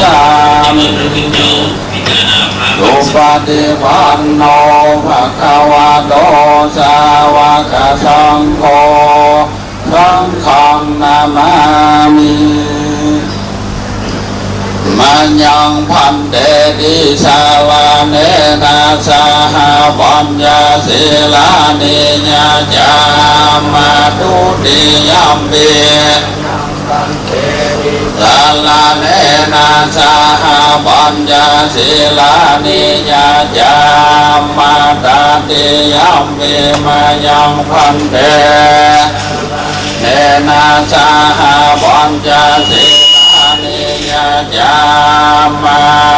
จามิสุปฏิปันโนภะคะวะโตสาวกสังโฆสังฆังนามามิมันยังพันเตติสาวาเนนาสาหาปัญญาศิลานิญาจามาตุติยัมเบ ลาลาเนนาสาหาปัญญาสิลานิญาจามาตาติยัมเวมายังพันเตเนนาสาหาปัญญาสิลานิญาจามา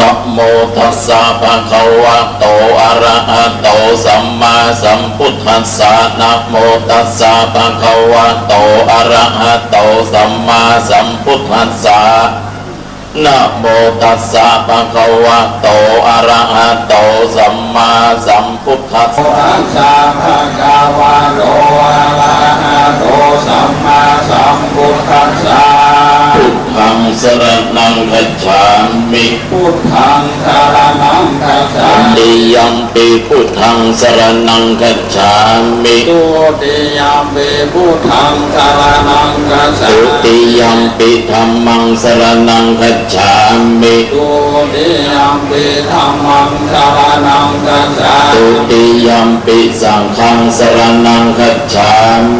นะโมตัสสะภะคะวะโตอะระหะโตสัมมาสัมพุทธัสสะนะโมตัสสะภะคะวะโตอะระหะโตสัมมาสัมพุทธัสสะนะโมตัสสะภะคะวะโตอะระหะโตสัมมาสัมพุทธัสสะตัสสะภะคะวะโตอะระหะโตสัมมาสัมพุทธัสสะพุทธังสร ณังคัจฉามิพุทธังสารนังคัจฉามิติยัมปิพุทธังสรณังคัจฉามิตุติยามปิพุทธังสารนังคัจฉาตุมิติยัมปิธรรมังสรณังคัจฉามิตุติยามปิธัมมังสารนังคัจฉา ตุมิติยัมปิสังฆังสรณังคัจฉา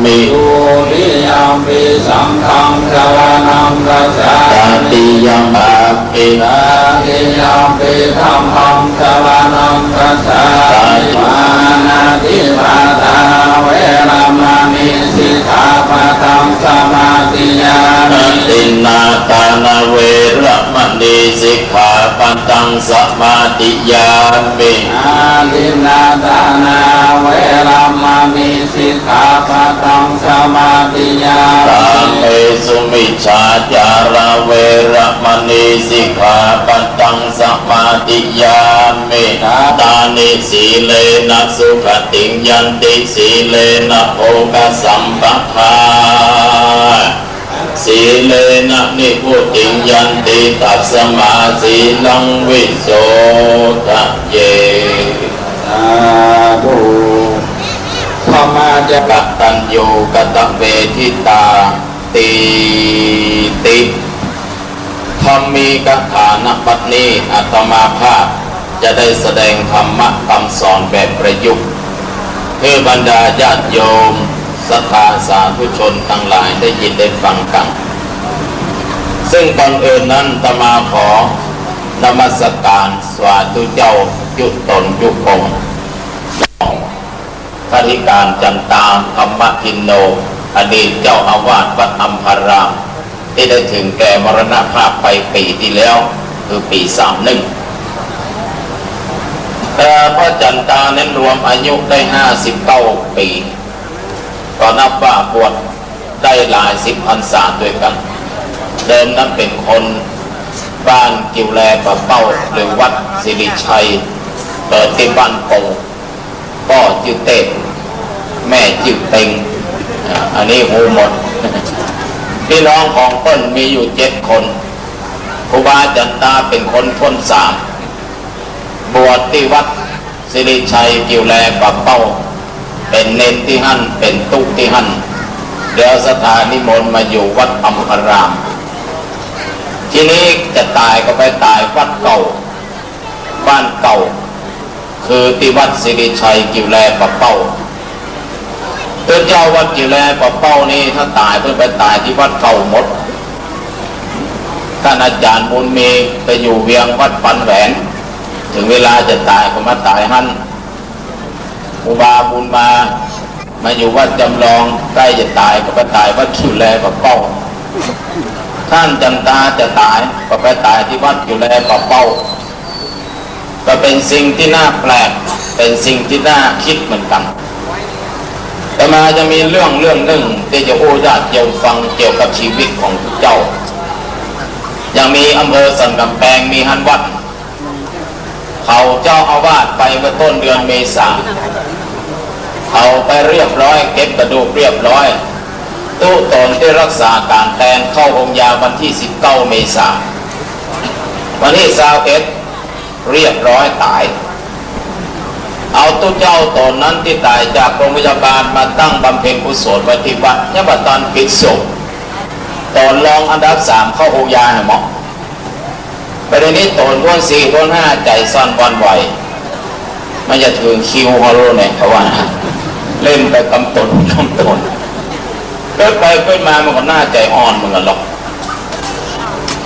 มิตุติยามปิสังฆังสารนังคัจฉาตามิติยัมอาปิตาติยามปิธัมมังสารนังคัจฉามิมานาติปาตาเวรมณีสิกขาปะทังสมาธิยามิตินาตา ปันตังสมาติยามิอาลินาดานาเวรมณีสิกขาปะทังสมาธิยาตามิเมสุมิชาจาราเวระมณีสิกขาปันตังสมาติยามิตานิสีเลนะสุขติงยันติสีเลนะโอกสัมปทา สีเลนะนิพุติยันติตัสมาสีลังวิโสทะเยสาธุพมาจะกัตตัญญูกตเวทิตาตีติธรรมีกถานปัตนีอาตมาภาพ จะได้แสดงธรรมะคำสอนแบบประยุกต์เพื่อบรรดาญาติโยม สตาสาธุชนทั้งหลายได้ยินได้ฟังกัน ซึ่งก่อนอื่นนั้นตมาขอนมัสการสวาธุเจ้ายุตนยุคงพระธิการจันตาธรรมทินโน อดีตเจ้าอาวาสวัดอัมพาราม ที่ได้ถึงแก่มรณภาพไปปีที่แล้ว คือปีสามหนึ่งแต่พระจันตานั้นรวมอายุได้ห้าสิบเก้าปี ก็นับว่าบวชได้หลายสิบพรรษาด้วยกัน เดิมนั้นเป็นคนบ้านกิวแลปะเป้าหรือวัดสิริชัย เปิดที่บ้านโป่งพ่อจือเต้แม่จือเต็งอันนี้หูหมด พี่น้องของเปิ้นมีอยู่เจ็ดคนครูบาจันตาเป็นคนคนสามบวชที่วัดสิริชัยกิวแลปะเป้า เป็นเนนที่หั่นเป็นตุกที่หั่นเดี๋ยวสถานิมนต์มาอยู่วัดอัมพาราม ทีนี้จะตายก็ไปตายวัดเก่า บ้านเก่า คือที่วัดสิริชัยกิวแลปะเป้าเพื่อเจ้าวัดกิวแลปะเป้านี่ถ้าตายเพื่อไปตายที่วัดเก่าหมดท่านอาจารย์บุญมีไปอยู่เวียงวัดปันแหวน ถึงเวลาจะตายก็มาตายหัน ครูบาบุญมา มาอยู่วัดจำลองใกล้จะตายก็ไปตายวัดกิวแลปะเป้า ท่านจันตาจะตายก็ไปตายที่วัดกิวแลปะเป้า ก็เป็นสิ่งที่น่าแปลก เป็นสิ่งที่น่าคิดเหมือนกันแต่มาจะมีเรื่องเรื่องหนึ่งที่จะโอ้ญาติโยมฟังเกี่ยวกับชีวิตของทุกเจ้า ยังมีอำเภอสันกำแพงมีฮันวัดเขาเจ้าอาวาสไปเมื่อต้นเดือนเมษาเขา ไปเรียบร้อย เก็บกระดูกเรียบร้อย ตู้ตนที่รักษาการแทนเข้าองค์ยาวันที่ 19 เมษาวันที่สาวเอ็ดเรียบร้อยตาย เอาตุ้เจ้าตนนั้นที่ตายจากโรงพยาบาลมาตั้งบำเพ็ญกุศลปฏิบัติยบัตอนปิดศพตอนรองอันดับสามเข้าโอยาให้หมอประเด็นนี้ตนต้นสี่ต้นห้าใจซ่อนวันไหวมันจะถึงคิวเขารู้เนี่ยเขาว่านะ เล่นไปกำตนกำตนเกิดไปเกิดมามันก็น่าใจอ่อนเหมือนกันหรอก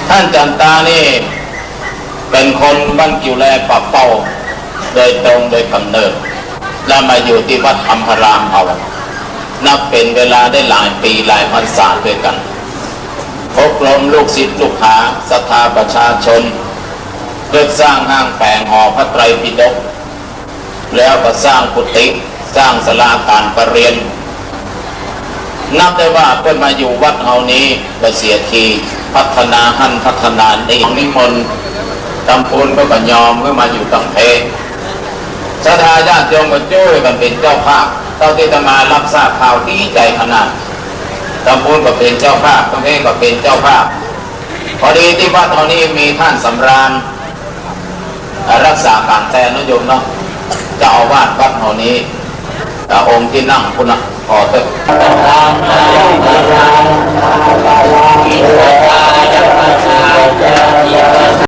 ท่านจันตานี่ เป็นคนบ้านกิวแลปากเป้า โดยตรงโดยกำเนิด แล้วมาอยู่ที่วัดอัมพรามเอานับเป็นเวลาได้หลายปีหลายพรรษาด้วยกันอบรมลูกศิษย์ลูกหาศรัทธาประชาชนเพื่อสร้างห้างแปลงหอพระไตรปิฎกแล้วก็สร้างกุฏิ สร้างศาลาการประเรียน นับได้ว่าเพื่อนมาอยู่วัดเฮานี้ก็เสียทีพัฒนาหันพัฒนานี่นิมนต์ตำปูนก็บัญยอมก็มาอยู่ตังเพศรัทธาญาติโยมก็ช่วยกันเป็นเจ้าภาพเท่าที่จะมารับทราบข่าวดีใจขนาดตำปูนก็เป็นเจ้าภาพตังเพก็เป็นเจ้าภาพ พอดีที่วัดเฮานี้มีท่านสำราญรักษาการแทนนโยมเนาะจ้าอาวาสวัดเฮานี้ อ่าองค์ที่นั่งคุณนะขอเถิดอิทธายัปชาเจ